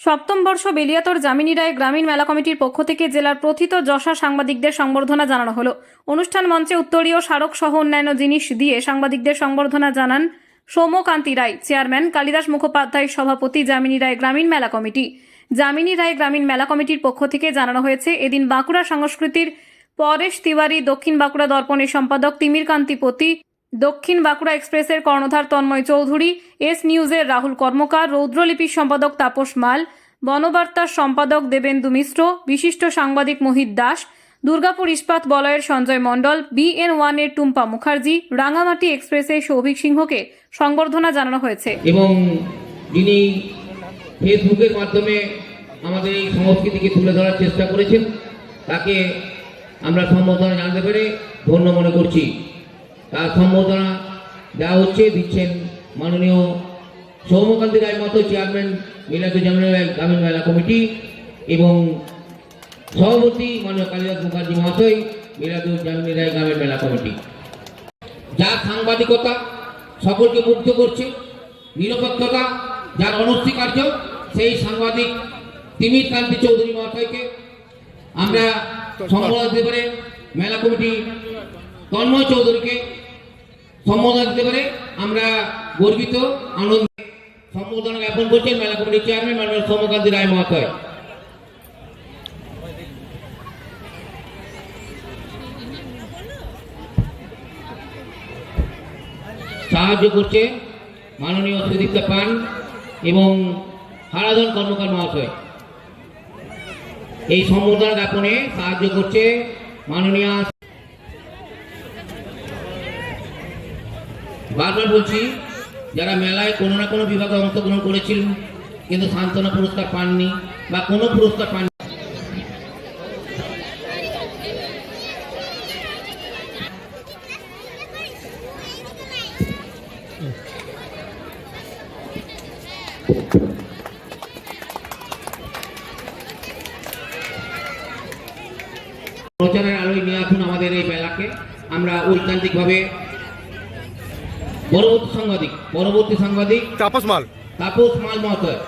সপ্তম বর্ষ বেলিয়াতর জামিনী রায় গ্রামীণ মেলা কমিটির পক্ষ থেকে জেলার প্রথিত যশা সাংবাদিকদের সংবর্ধনা জানানো হলো। অনুষ্ঠান মঞ্চে উত্তরীয় স্মারক সহ অন্যান্য জিনিস দিয়ে সাংবাদিকদের সংবর্ধনা জানান সৌম্যকান্তি রায়, চেয়ারম্যান কালিদাস মুখোপাধ্যায় সভাপতি জামিনী রায় গ্রামীণ মেলা কমিটি। জামিনী রায় গ্রামীণ মেলা কমিটির পক্ষ থেকে জানানো হয়েছে, এদিন বাঁকুড়া সংস্কৃতির পরেশ তিওয়ারি দক্ষিণ বাঁকুড়া দর্পণের সম্পাদক তিমির কান্তি পতি দক্ষিণ বাঁকুড়া এক্সপ্রেসের কর্ণধার তন্ময় চৌধুরী, এস নিউজের রাহুল কর্মকার, রৌদ্রলিপির সম্পাদক তাপস মাল, বনবার্তার সম্পাদক দেবেন্দু মিশ্র, বিশিষ্ট সাংবাদিক মোহিত দাস, দুর্গাপুর ইস্পাত বলয়ের সঞ্জয় মণ্ডল বিএন ওয়ানের টুম্পা মুখার্জি, রাঙামাটি এক্সপ্রেসের সৌভিক সিংহকে সংবর্ধনা জানানো হয়েছে। এবং যিনি ফেসবুকের মাধ্যমে আমাদের এই সংস্কৃতিকে তুলে ধরার চেষ্টা করেছেন, তাকে আমরা সম্বোধনা জানতে পেরে ধন্য মনে করছি। সম্বোধনা দেওয়া হচ্ছে দিচ্ছেন মাননীয় সৌমকান্তি রায় মতো চেয়ারম্যান মিলাদুল জামিন রায় গ্রামীণ মেলা কমিটি এবং সভাপতি মাননীয় কালিদাস মুখার্জি মহাশয় মিলাদুল জামিন রায় গ্রামীণ মেলা কমিটি। যা সাংবাদিকতা সকলকে মুগ্ধ করছে নিরপেক্ষতা যার অনস্বীকার্য সেই সাংবাদিক তিমির কান্তি চৌধুরী মহাশয়কে আমরা সম্বোধন দিতে পারে। মেলা কমিটি তন্ময় চৌধুরীকে সম্বোধন দিতে পারে। আমরা গর্বিত, আনন্দ জ্ঞাপন করছেন মেলা কমিটির চেয়ারম্যান রায় মহাশয়। সাহায্য করছে মাননীয় সুদীপ্তা পান এবং হারাধন কর্মকার মহাশয়। এই সম্বোধনা জ্ঞাপনে সাহায্য করছে মাননীয় বারবার বলছি, যারা মেলায় কোনো না কোনো বিভাগে অংশগ্রহণ করেছিলেন কিন্তু সান্ত্বনা পুরস্কার পাননি বা কোনো পুরস্কার পাননি। প্রচারের আলোয় নিয়ে আসুন আমাদের এই মেলাকে। আমরা ঐকান্তিকভাবে পরবর্তী সাংবাদিক পরবর্তী সাংবাদিক তাপস মাল। তাপস মাল মহাশয়